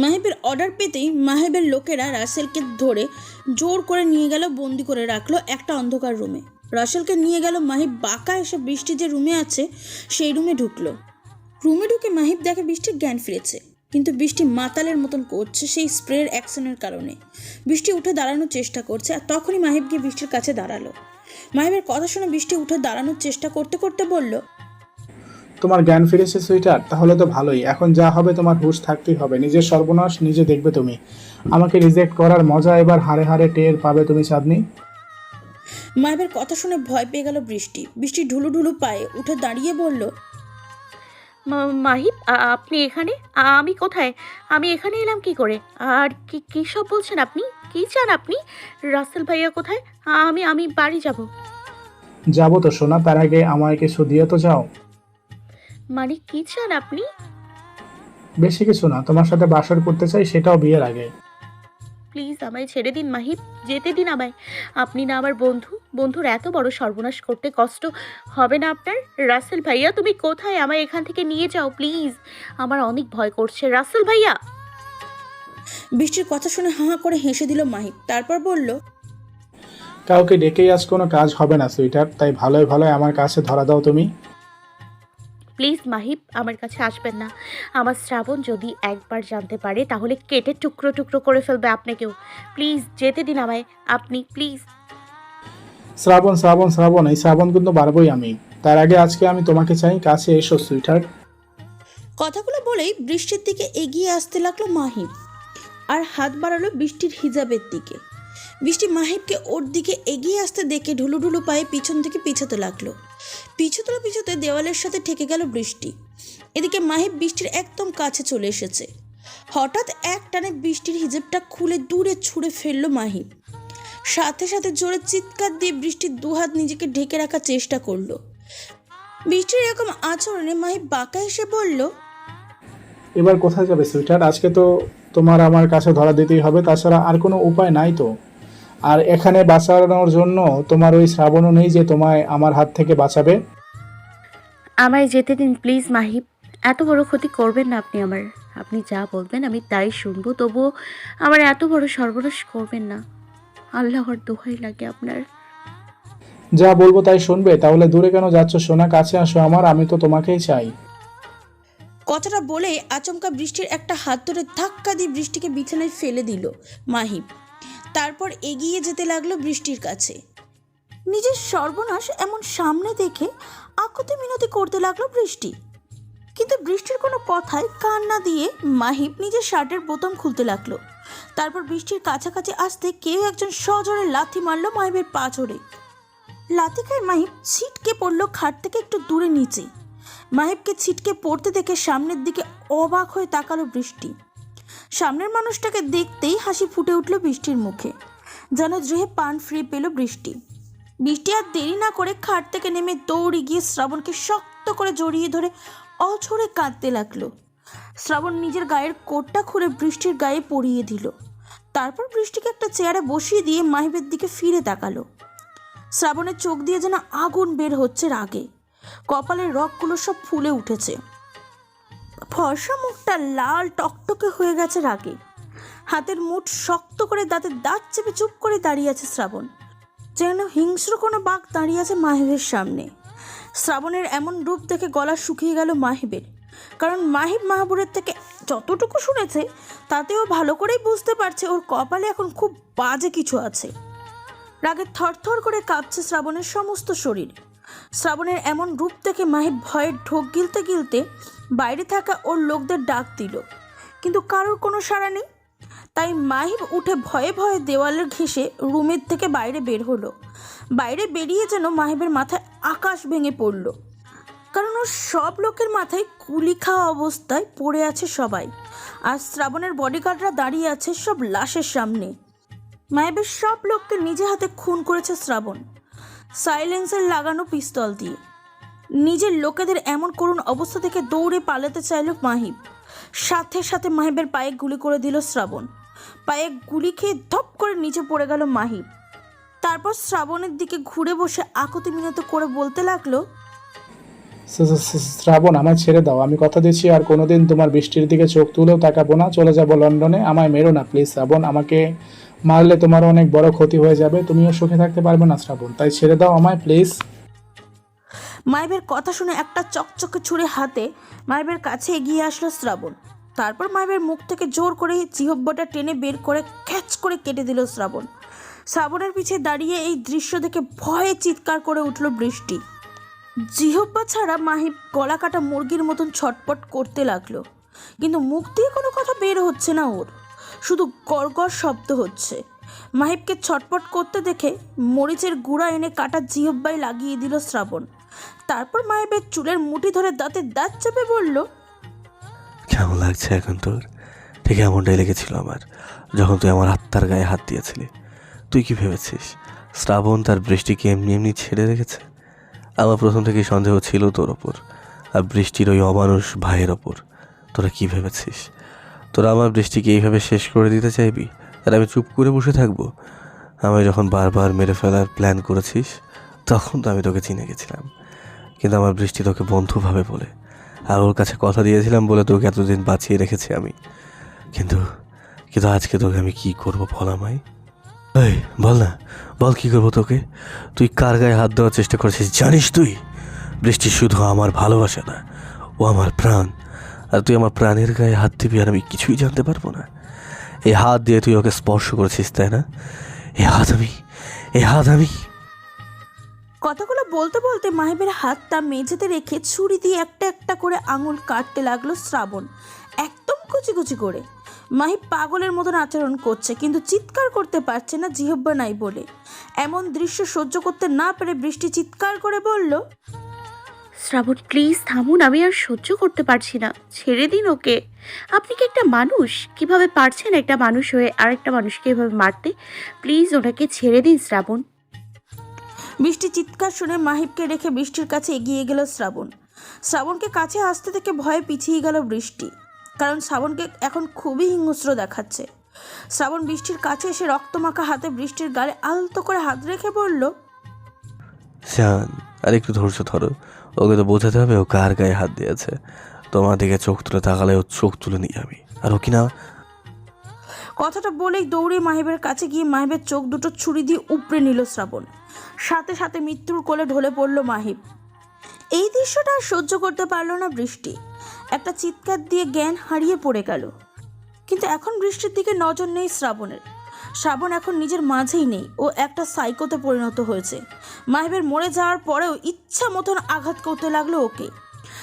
মাহেবের order পেতেই মাহেবের লোকেরা রাসেলকে ধরে জোর করে নিয়ে গেল, বন্দি করে রাখল একটা অন্ধকার রুমে। রাসেলকে নিয়ে গেল মাহিব, বাঁকা এসে বৃষ্টি যে রুমে আছে, সেই রুমে ঢুকলো। রুমে ঢুকে মাহিব দেখে বৃষ্টির জ্ঞান ফিরেছে, কিন্তু বৃষ্টি মাতালের মতন করছে সেই স্প্রের অ্যাকশনের কারণে। বৃষ্টি উঠে দাঁড়ানোর চেষ্টা করছে আর তখনই মাহিব গিয়ে বৃষ্টির কাছে দাঁড়াল। মাহিবের কথা শুনে বৃষ্টি উঠে দাঁড়ানোর চেষ্টা করতে করতে বলল তোমার জ্ঞান ফিরেছে সুইটার তাহলে তো ভালোই। এখন যা হবে তোমার হুঁশ থাকতেই হবে। নিজের সর্বনাশ নিজে দেখবে তুমি। আমাকে রিজেক্ট করার মজা এবার হারে হারে টের পাবে তুমি চাঁদনি। মাহিবের কথা শুনে ভয় পেয়ে গেল বৃষ্টি। বৃষ্টি ঢুলু ঢুলু পায়ে উঠে দাঁড়িয়ে বলল মাহিব আপনি এখানে? আমি কোথায়? আমি এখানে এলাম কি করে? আর কি কি সব বলছেন আপনি? কি চান আপনি? রাসেল ভাইয়া কোথায়? আমি আমি বাড়ি যাব। যাব তো সোনা তার আগে আমায় কিছু দিয়ে তো যাও। মানে কি চান আপনি? বেশি কিছু না তোমার সাথে বাসর করতে চাই সেটাও বিয়ের আগে। প্লিজ আমায় ছেড়ে দিন মাহিব যেতে দিন আমায়। আপনি না আমার বন্ধু বন্ধুর এত বড় সর্বনাশ করতে কষ্ট হবে না আপনার? রাসেল ভাইয়া তুমি কোথায়? আমায় এখান থেকে নিয়ে যাও প্লিজ। আমার অনেক ভয় করছে। রাসেল ভাইয়া! বৃষ্টির কথা শুনে হাঁ হাঁ করে হেসে দিল মাহিব তারপর বলল কাউকে ডেকেই আজ কোনো কাজ হবে না সুইটার। তাই ভালোই ভালোই আমার কাছে ধরা দাও তুমি। প্লিজ মাহিব আমার কাছে আসবেন না। আমার শ্রাবণ যদি একবার জানতে পারে তাহলে কেটে টুকরো টুকরো করে ফেলবে আপনাকেও। প্লিজ যেতে দিন আমায়। আপনি প্লিজ। শ্রাবণ শ্রাবণ শ্রাবণ এই শ্রাবণ কিন্তু পারবই আমি। তার আগে আজকে আমি তোমাকে চাই কাছে এসো সুইটার কথাগুলো বলেই বৃষ্টির দিকে এগিয়ে আসতে লাগল মাহিব আর হাত বাড়ালো বৃষ্টির হিজাবের দিকে। বৃষ্টি মাহিবকে ওর দিকে এগিয়ে আসতে দেখে ঢুলু ঢুলু পায়ে পিছন থেকে পিছাতে লাগল। পিছুতে পিছুতে দেওয়ালের সাথে ঠেকে গেল বৃষ্টি। এদিকে মাহিব বৃষ্টির একদম কাছে চলে এসেছে। হঠাৎ এক টানে বৃষ্টির হিজেবটা খুলে দূরে ছুঁড়ে ফেলল মাহিব সাথে সাথে জোরে চিৎকার দিয়ে বৃষ্টির দুহাত নিজেকে ঢেকে রাখার চেষ্টা করল। বৃষ্টির এরকম আচরণে মাহিব বাঁকা এসে বলল, এবার কোথায় যাবে সুইটার আজকে তো তোমার আমার কাছে ধরা দিতেই হবে, তাছাড়া আর কোনো উপায় নাই তো? আর এখানে বাঁচানোর জন্য তোমার ওই শ্রাবণও নেই যে তোমায় আমার হাত থেকে বাঁচাবে। আমায় যেতে দিন প্লিজ মাহিব। এত বড় ক্ষতি করবেন না আপনি আমার। আপনি যা বলবেন আমি তাই শুনব তবুও আমার এত বড় সর্বনাশ করবেন না। আল্লাহর দোহাই লাগে আপনার। যা বলব তাই শুনবে। তাহলে দূরে কেন যাচ্ছ সোনা? কাছে আসো আমার আমি তো তোমাকেই চাই। কথাটা বলে আচমকা বৃষ্টির একটা হাত ধরে ধাক্কা দিয়ে বৃষ্টিকে বিছানায় ফেলে দিল মাহিব। তারপর এগিয়ে যেতে লাগল বৃষ্টির কাছে। নিজের সর্বনাশ এমন সামনে দেখে আকতি মিনতি করতে লাগল বৃষ্টি। কিন্তু বৃষ্টির কোনো কথায় কান না দিয়ে মাহিব নিজের শার্টের বোতাম খুলতে লাগল। তারপর বৃষ্টির কাছাকাছি আসতে কেউ একজন সজোরে লাথি মারলো মাহিবের পা চড়ে লাথি খায় মাহিব ছিটকে পড়ল খাট থেকে একটু দূরে নিচে। মাহিবকে ছিটকে পড়তে দেখে সামনের দিকে অবাক হয়ে তাকালো বৃষ্টি। সামনের মানুষটাকে দেখতেই হাসি ফুটে উঠল বৃষ্টির মুখে। যেন দেহে পান ফ্রি পেল বৃষ্টি। বৃষ্টি আর দেরি না করে খাট থেকে নেমে দৌড়ে গিয়ে শ্রাবণকে শক্ত করে জড়িয়ে ধরে অঝরে কাঁদতে লাগল। শ্রাবণ নিজের গায়ের কোটটা খুলে বৃষ্টির গায়ে পরিয়ে দিল। তারপর বৃষ্টিকে একটা চেয়ারে বসিয়ে দিয়ে মাহিবের দিকে ফিরে তাকালো। শ্রাবণের চোখ দিয়ে যেন আগুন বের হচ্ছে রাগে। কপালের রগগুলো সব ফুলে উঠেছে। ফর্সা মুখটা লাল টকটকে হয়ে গেছে রাগে হাতের মুঠ শক্ত করে দাঁতের দাঁত চেপে চুপ করে দাঁড়িয়ে আছে শ্রাবণ। যেন হিংস্র কোনো বাঘ দাঁড়িয়ে আছে মাহিবের সামনে। শ্রাবণের এমন রূপ দেখে গলা শুকিয়ে গেল মাহিবের। কারণ মাহিব মাহবুরের থেকে যতটুকু শুনেছে, তাতেও ভালো করেই বুঝতে পারছে ওর কপালে এখন খুব বাজে কিছু আছে। রাগে থরথর করে কাঁপছে শ্রাবণের সমস্ত শরীর। শ্রাবণের এমন রূপ দেখে মাহিব ভয়ের ঢোক গিলতে গিলতে বাইরে থাকা ওর লোকদের ডাক দিল। কিন্তু কারোর কোনো সাড়া নেই। তাই মাহিব উঠে ভয়ে ভয়ে দেওয়ালের ঘেঁষে রুমের থেকে বাইরে বের হলো। বাইরে বেরিয়ে যেন মাহিবের মাথায় আকাশ ভেঙে পড়ল। কারণ ওর সব লোকের মাথায় কুলি খাওয়া অবস্থায় পড়ে আছে সবাই। আর শ্রাবণের বডিগার্ডরা দাঁড়িয়ে আছে সব লাশের সামনে। মায়াবের সব লোককে নিজে হাতে খুন করেছে শ্রাবণ। সাইলেন্সের লাগানো পিস্তল দিয়ে। নিজের লোকেদের এমন করুণ অবস্থা থেকে দৌড়ে পালাতে চাইল মাহিব। সাথে সাথে মাহিবের পায়ে গুলি করে দিল শ্রাবণ। পায়ে গুলি খেয়ে ধপ করে নিচে পড়ে গেল মাহিব। তারপর শ্রাবণের দিকে ঘুরে বসে আকতি মিনত করে বলতে লাগল শ্রাবণ, আমায় ছেড়ে দাও। আমি কথা দিচ্ছি আর কোনোদিন তোমার বৃষ্টির দিকে চোখ তুলেও তাকাবো না। চলে যাব লন্ডনে। আমায় মেরো না, প্লিজ, শ্রাবণ। আমাকে মারলে তোমার অনেক বড় ক্ষতি হয়ে যাবে। তুমিও সুখে থাকতে পারবে না, শ্রাবণ। তাই ছেড়ে দাও আমায়, প্লিজ। মাইবের কথা শুনে একটা চকচকে ছুঁড়ে হাতে মাইবের কাছে এগিয়ে আসলো শ্রাবণ। তারপর মাইবের মুখ থেকে জোর করে জিহব্বটা টেনে বের করে ক্যাচ করে কেটে দিল শ্রাবণ। শ্রাবণের পিছে দাঁড়িয়ে এই দৃশ্য দেখে ভয়ে চিৎকার করে উঠল বৃষ্টি। জিহব্বা ছাড়া মাহিব গলা কাটা মুরগির মতন ছটপট করতে লাগল। কিন্তু মুখ দিয়ে কোনো কথা বের হচ্ছে না ওর। শুধু গড়গড় শব্দ হচ্ছে। মাহিবকে ছটপট করতে দেখে মরিচের গুঁড়া এনে কাটা জিহব্বাই লাগিয়ে দিল শ্রাবণ। তারপর মাহিবের চুলের মুঠি ধরে দাঁতে দাঁত চেপে বলল, কেমন লাগছে এখন তোর? ঠিক এমনটাই লেগেছিল আমার, যখন তুই আমার আত্মার গায়ে হাত দিয়েছিলি। তুই কি ভেবেছিস? শ্রাবণ তার বৃষ্টিকে এমনি এমনি ছেড়ে রেখেছে? আমার প্রথম থেকেই সন্দেহ ছিল তোর ওপর, আর বৃষ্টির ওই অমানুষ ভাইয়ের ওপর। তোরা কি ভেবেছিস? তোরা আমার বৃষ্টিকে এইভাবে শেষ করে দিতে চাইবি? আর আমি চুপ করে বসে থাকব? আমায় যখন বারবার মেরে ফেলার প্ল্যান করেছিস, তখন তো আমি তোকে চিনে গেছিলাম। কিন্তু আমার বৃষ্টি তোকে বন্ধু ভাবে বলে। আর ওর কাছে কথা দিয়েছিলাম বলে তোকে এতদিন বাঁচিয়ে রেখেছি আমি। কিন্তু কিন্তু আজকে তোকে আমি কি করব বল আমায়? এই, বল না, বল কি করব তোকে? তুই কার গায়ে হাত দেওয়ার চেষ্টা করেছিস জানিস তুই? বৃষ্টি শুধু আমার ভালোবাসা না, ও আমার প্রাণ। আর তুই আমার প্রাণের গায়ে হাত দিবি আর আমি কিছুই জানতে পারব না। এই হাত দিয়ে তুই ওকে স্পর্শ করেছিস, তাই না? এই হাত আমি, এই হাত আমি। কথাগুলো বলতে বলতে মাহিবের হাতটা মেঝেতে রেখে ছুরি দিয়ে একটা একটা করে আঙুল কাটতে লাগল শ্রাবণ। একদম কুচি কুচি করে। মাহিব পাগলের মতন আচরণ করছে, কিন্তু চিৎকার করতে পারছে না জিহব্বা নাই বলে। এমন দৃশ্য সহ্য করতে না পেরে বৃষ্টি চিৎকার করে বলল, শ্রাবণ প্লিজ থামুন, আমি আর সহ্য করতে পারছি না। ছেড়ে দিন ওকে। আপনি কি একটা মানুষ? কীভাবে পারছেন একটা মানুষ হয়ে আরেকটা মানুষকে এভাবে মারতে? প্লিজ ওনাকে ছেড়ে দিন, শ্রাবণ। বৃষ্টি চিৎকার শুনে মাহিবকে রেখে বৃষ্টির কাছে এগিয়ে গেল শ্রাবণ। শ্রাবণকে কাছে আসতে থেকে ভয়ে পিছিয়ে গেল বৃষ্টি, কারণ শ্রাবণকে এখন খুবই হিংস্র দেখাচ্ছে। শ্রাবণ বৃষ্টির কাছে এসে রক্তমাখা হাতে বৃষ্টির গালে আলতো করে হাত রেখে বলল জান আর একটু ধৈর্য ধরো। ওকে তো বোঝাতে হবে ও কার গায়ে হাত দিয়েছে। তোমার দিকে চোখ তুলে তাকালে ও চোখ তুলে নিই আমি। আর ও কিনা কথাটা বলেই দৌড়ে মাহিবের কাছে গিয়ে মাহিবের চোখ দুটো ছুরি দিয়ে উপড়ে নিল শ্রাবণ। সাথে সাথে মৃত্যুর কোলে ঢলে পড়ল মাহিব। এই দৃশ্যটা সহ্য করতে পারল না বৃষ্টি। একটা চিৎকার দিয়ে জ্ঞান হারিয়ে পড়ে গেল। কিন্তু এখন বৃষ্টির দিকে নজর নেই শ্রাবণের। শ্রাবণ এখন নিজের মাঝেই নেই, ও একটা সাইকোতে পরিণত হয়েছে। মাহিবের মরে যাওয়ার পরেও ইচ্ছা মতন আঘাত করতে লাগল ওকে।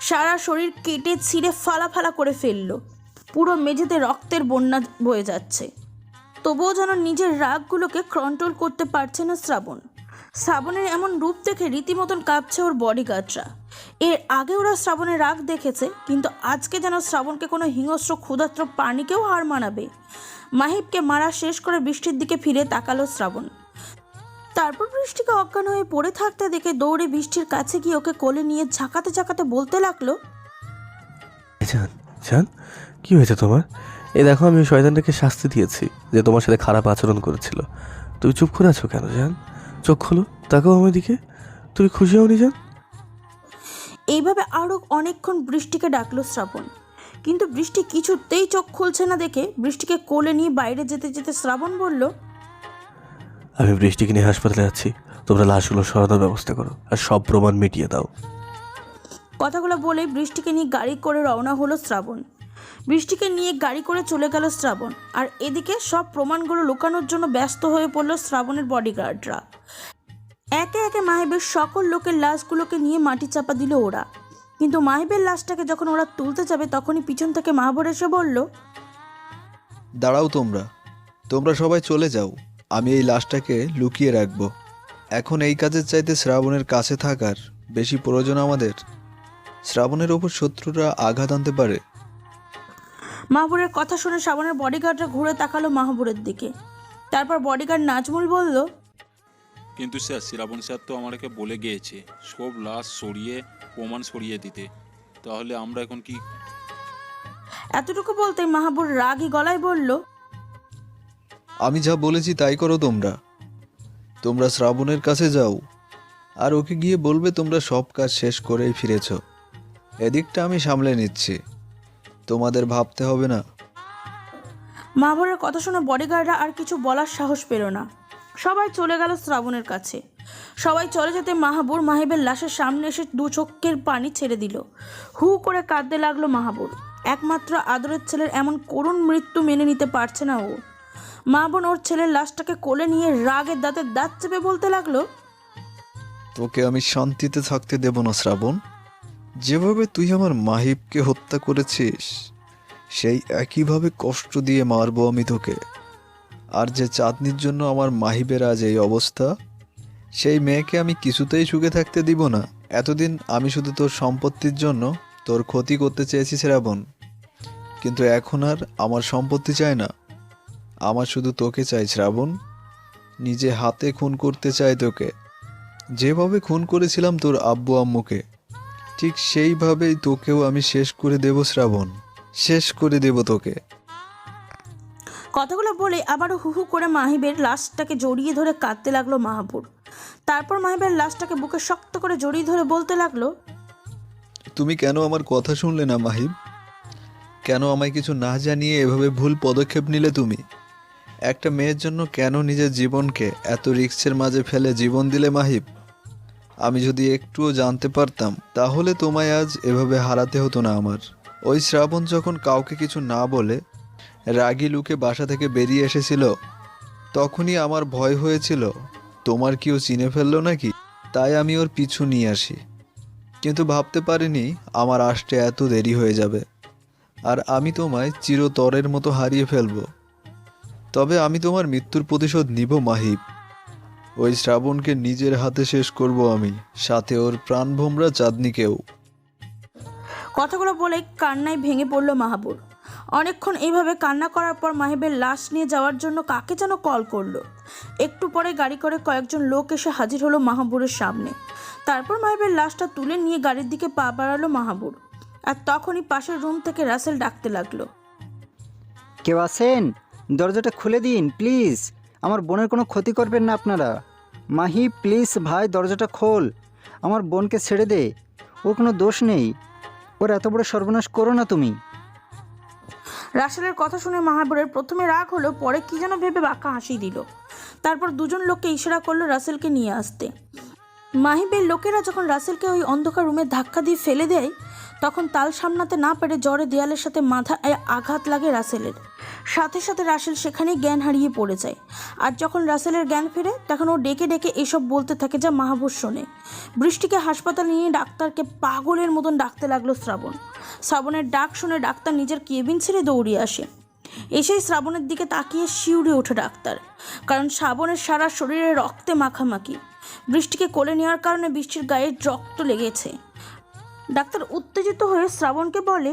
সারা শরীর কেটে ছিঁড়ে ফালা ফালা করে ফেলল। পুরো মেঝেতে রক্তের বন্যা বয়ে যাচ্ছে। তবুও যেন নিজের রাগগুলোকে কন্ট্রোল করতে পারছে না শ্রাবণ। শ্রাবণের এমন রূপ দেখে রীতিমতন কাঁপছে ওর বডিগার্ডরা এর আগে ওরা শ্রাবণের রাগ দেখেছে, কিন্তু আজকে যেন শ্রাবণকে কোনো হিংস্র ক্ষুধাত্র প্রাণীকেও হার মানাবে। মাহিবকে মারা শেষ করে বৃষ্টির দিকে ফিরে তাকালো শ্রাবণ। তারপর বৃষ্টিকে অজ্ঞান হয়ে পড়ে থাকতে দেখে দৌড়ে বৃষ্টির কাছে গিয়ে ওকে কোলে নিয়ে ঝাঁকাতে ঝাঁকাতে বলতে লাগল কি হয়েছে তোমার? এই দেখো আমি শয়তানটাকে শাস্তি দিয়েছি যে তোমার সাথে খারাপ আচরণ করেছিল। তুমি চুপ করে আছো কেন জান? চোখ খোলো তাকাও আমার দিকে। তুমি খুশি হওনি জান? এইভাবে আরও অনেকক্ষণ বৃষ্টিকে ডাকলো শ্রাবণ। কিন্তু বৃষ্টি কিছুতেই চোখ খুলছে না দেখে বৃষ্টিকে কোলে নিয়ে বাইরে যেতে যেতে শ্রাবণ বলল আমি বৃষ্টিকে নিয়ে হাসপাতালে যাচ্ছি তোমরা লাশগুলো সরানোর ব্যবস্থা করো আর সব প্রমাণ মিটিয়ে দাও। কথাগুলো বলে বৃষ্টিকে নিয়ে গাড়ি করে রওনা হলো শ্রাবণ। বৃষ্টিকে নিয়ে গাড়ি করে চলে গেল শ্রাবণ। আর এদিকে সব প্রমাণগুলো লুকানোর জন্য ব্যস্ত হয়ে পড়ল শ্রাবণের বডিগার্ডরা একে একে মাহিবের সকল লোকের লাশগুলোকে নিয়ে মাটি চাপা দিল ওরা। কিন্তু মাহিবের লাশটাকে যখন ওরা তুলতে যাবে, তখনই পিছন থেকে মাহবর এসে বলল, দাঁড়াও তোমরা। তোমরা সবাই চলে যাও। আমি এই লাশটাকে লুকিয়ে রাখব। এখন এই কাজের চাইতে শ্রাবণের কাছে থাকার বেশি প্রয়োজন আমাদের। শ্রাবণের ওপর শত্রুরা আঘাত আনতে পারে। মাহবুরের কথা শুনে শ্রাবণের বডিগার্ডরা ঘুরে তাকালো মাহবুরের দিকে। তারপর বডিগার্ড নাজমুল বলল কিন্তু স্যার শ্রাবণ স্যার তো আমাকে বলে গিয়েছে সব লাশ সরিয়ে প্রমাণ সরিয়ে দিতে। তাহলে আমরা এখন কি এতটুকু বলতে মাহবুর রাগী গলায় বলল আমি যা বলেছি তাই করো তোমরা। তোমরা শ্রাবণের কাছে যাও আর ওকে গিয়ে বলবে তোমরা সব কাজ শেষ করেই ফিরেছ। এদিকটা আমি সামলে নিচ্ছি। তোমাদের ভাবতে হবে না। মাহবুরের কথা শুনে বডিগার্ডরা আর কিছু বলার সাহস পেল না। সবাই চলে গেল শ্রাবণের কাছে। সবাই চলে যেতে মাহাবুর মাহিবের লাশের সামনে এসে দু চোখের পানি ছেড়ে দিল। হু করে কাঁদতে লাগল মাহাবুর। একমাত্র আদরের ছেলের এমন করুণ মৃত্যু মেনে নিতে পারছে না ও। মা বোন ওর ছেলের লাশটাকে কোলে নিয়ে রাগের দাঁতে দাঁত চেপে বলতে লাগল তোকে আমি শান্তিতে থাকতে দেব না শ্রাবণ। যেভাবে তুই আমার মাহিবকে হত্যা করেছিস, সেই একইভাবে কষ্ট দিয়ে মারবো আমি তোকে। আর যে চাঁদনির জন্য আমার মাহিবের আজ এই অবস্থা, সেই মেয়েকে আমি কিছুতেই সুখে থাকতে দিব না। এতদিন আমি শুধু তোর সম্পত্তির জন্য তোর ক্ষতি করতে চেয়েছি শ্রাবণ। কিন্তু এখন আর আমার সম্পত্তি চায় না। আমার শুধু তোকে চাই শ্রাবণ। নিজে হাতে খুন করতে চাই তোকে। যেভাবে খুন করেছিলাম তোর আব্বু আম্মুকে ঠিক সেইভাবেই তোকেও আমি শেষ করে দেব শ্রাবণ। শেষ করে দেব তোকে। কথাগুলো বলে আবারও হু হু করে মাহিবের লাশটাকে জড়িয়ে ধরে কাঁদতে লাগল মাহাবুর তারপর মাহিবের লাশটাকে বুকে শক্ত করে জড়িয়ে ধরে বলতে লাগল তুমি কেন আমার কথা শুনলে না মাহিব? কেন আমায় কিছু না জানিয়ে এভাবে ভুল পদক্ষেপ নিলে তুমি? একটা মেয়ের জন্য কেন নিজের জীবনকে এত রিক্সের মাঝে ফেলে জীবন দিলে মাহিব? আমি যদি একটুও জানতে পারতাম, তাহলে তোমায় আজ এভাবে হারাতে হতো না আমার। ওই শ্রাবণ যখন কাউকে কিছু না বলে, রাগি লুকে বাসা থেকে বেরিয়ে এসেছিল, তখনই আমার ভয় হয়েছিল, তোমার কি ও চিনে ফেলল নাকি? তাই আমি ওর পিছু নিয়ে আসি। কিন্তু ভাবতে পারিনি আমার আসতে এত দেরি হয়ে যাবে, আর আমি তোমায় চিরতরের মতো হারিয়ে ফেলব। তবে আমি তোমার মৃত্যুর প্রতিশোধ নিব, মাহিব। ওই শ্রাবণকে নিজের হাতে শেষ করব আমি সাথে ওর প্রাণভোমরা চাঁদনিকেও। কথাগুলো বলে কান্নায় ভেঙে পড়ল মাহাবুর। অনেকক্ষণ এইভাবে কান্না করার পর মাহিবের লাশ নিয়ে যাওয়ার জন্য কাকে যেন কল করল। একটু পরে গাড়ি করে কয়েকজন লোক এসে হাজির হলো মাহাবুরের সামনে। তারপর মাহিবের লাশটা তুলে নিয়ে গাড়ির দিকে পা বাড়ালো মাহাবুর। আর তখনই পাশের রুম থেকে রাসেল ডাকতে লাগল। কেউ আছেন? দরজাটা খুলে দিন প্লিজ। আমার বোনের কোনো ক্ষতি করবেন না আপনারা। মাহি, প্লিজ ভাই, দরজাটা খোল। আমার বোনকে ছেড়ে দে। ওর কোনো দোষ নেই। ওর এত বড় সর্বনাশ করো না তুমি। রাসেলের কথা শুনে মাহাবুরের প্রথমে রাগ হলো, পরে কি যেন ভেবে বাঁকা হাসি দিল। তারপর দুজন লোককে ইশারা করল রাসেলকে নিয়ে আসতে। মাহিবের লোকেরা যখন রাসেলকে ওই অন্ধকার রুমে ধাক্কা দিয়ে ফেলে দেয় তখন তাল সামলাতে না পেরে জ্বরে দেয়ালের সাথে মাথায় আঘাত লাগে রাসেলের। সাথে সাথে রাসেল সেখানেই জ্ঞান হারিয়ে পড়ে যায়। আর যখন রাসেলের জ্ঞান ফেরে, তখন ও ডেকে ডেকে এসব বলতে থাকে যা মাহবুর শোনে। বৃষ্টিকে হাসপাতাল নিয়ে ডাক্তারকে পাগলের মতন ডাকতে লাগল শ্রাবণ। শ্রাবণের ডাক শুনে ডাক্তার নিজের কেবিন ছেড়ে দৌড়িয়ে আসে এসেই শ্রাবণের দিকে তাকিয়ে শিউরে ওঠে ডাক্তার, কারণ শ্রাবণের সারা শরীরে রক্তে মাখামাখি। বৃষ্টিকে কোলে নেওয়ার কারণে বৃষ্টির গায়ে রক্ত লেগেছে। ডাক্তার উত্তেজিত হয়ে শ্রাবণকে বলে